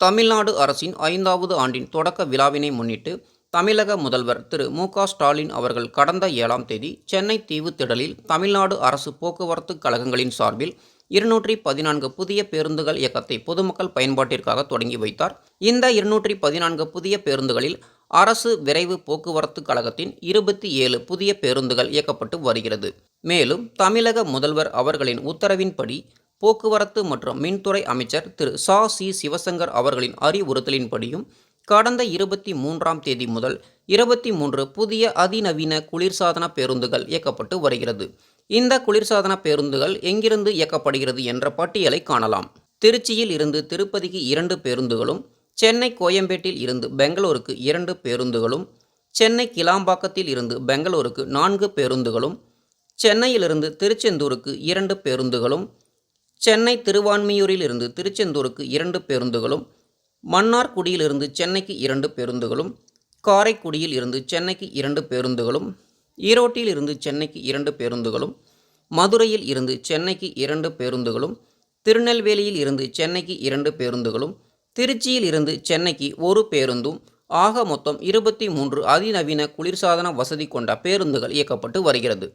தமிழ்நாடு அரசின் ஐந்தாவது ஆண்டின் தொடக்க விழாவினை முன்னிட்டு தமிழக முதல்வர் திரு மு க ஸ்டாலின் அவர்கள் கடந்த ஏழாம் தேதி சென்னை தீவு திடலில் தமிழ்நாடு அரசு போக்குவரத்து கழகங்களின் சார்பில் இருநூற்றி பதினான்கு புதிய பேருந்துகள் இயக்கத்தை பொதுமக்கள் பயன்பாட்டிற்காக தொடங்கி வைத்தார். இந்த இருநூற்றி பதினான்கு புதிய பேருந்துகளில் அரசு விரைவு போக்குவரத்து கழகத்தின் இருபத்தி ஏழு புதிய பேருந்துகள் இயக்கப்பட்டு வருகிறது. மேலும் தமிழக முதல்வர் அவர்களின் உத்தரவின்படி போக்குவரத்து மற்றும் மின்துறை அமைச்சர் திரு சா. சி. சிவசங்கர் அவர்களின் அறிவுறுத்தலின்படியும் கடந்த இருபத்தி மூன்றாம் தேதி முதல் இருபத்தி மூன்று புதிய அதிநவீன குளிர்சாதன பேருந்துகள் இயக்கப்பட்டு வருகிறது. இந்த குளிர்சாதன பேருந்துகள் எங்கிருந்து இயக்கப்படுகிறது என்ற பட்டியலை காணலாம். திருச்சியில் இருந்து திருப்பதிக்கு இரண்டு பேருந்துகளும் சென்னை கோயம்பேட்டில் இருந்து பெங்களூருக்கு இரண்டு பேருந்துகளும் சென்னை கிளாம்பாக்கத்தில் இருந்து பெங்களூருக்கு நான்கு பேருந்துகளும் சென்னையிலிருந்து திருச்செந்தூருக்கு இரண்டு பேருந்துகளும் சென்னை திருவான்மியூரில் இருந்து திருச்செந்தூருக்கு இரண்டு பேருந்துகளும் மன்னார்குடியிலிருந்து சென்னைக்கு இரண்டு பேருந்துகளும் காரைக்குடியில் இருந்து சென்னைக்கு இரண்டு பேருந்துகளும் ஈரோட்டில் இருந்து சென்னைக்கு இரண்டு பேருந்துகளும் மதுரையில் இருந்து சென்னைக்கு இரண்டு பேருந்துகளும் திருநெல்வேலியில் இருந்து சென்னைக்கு இரண்டு பேருந்துகளும் திருச்சியில் இருந்து சென்னைக்கு ஒரு பேருந்தும் ஆக மொத்தம் இருபத்தி மூன்று அதிநவீன குளிர்சாதன வசதி கொண்ட பேருந்துகள் இயக்கப்பட்டு வருகிறது.